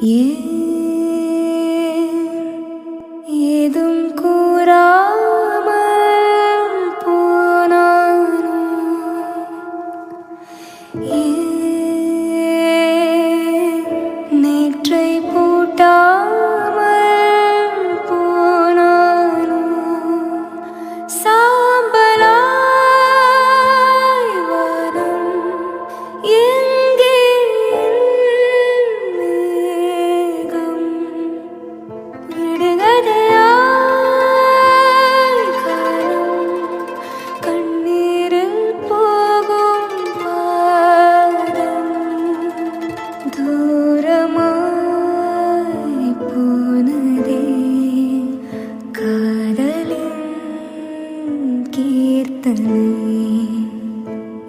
也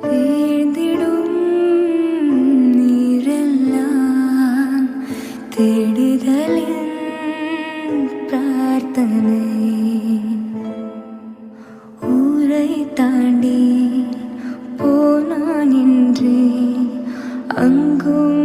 எழுந்திடும் நீரெல்லாம் தேடுதலின் பிரார்த்தனை. ஊரை தாண்டி போனான் என்று அங்கும்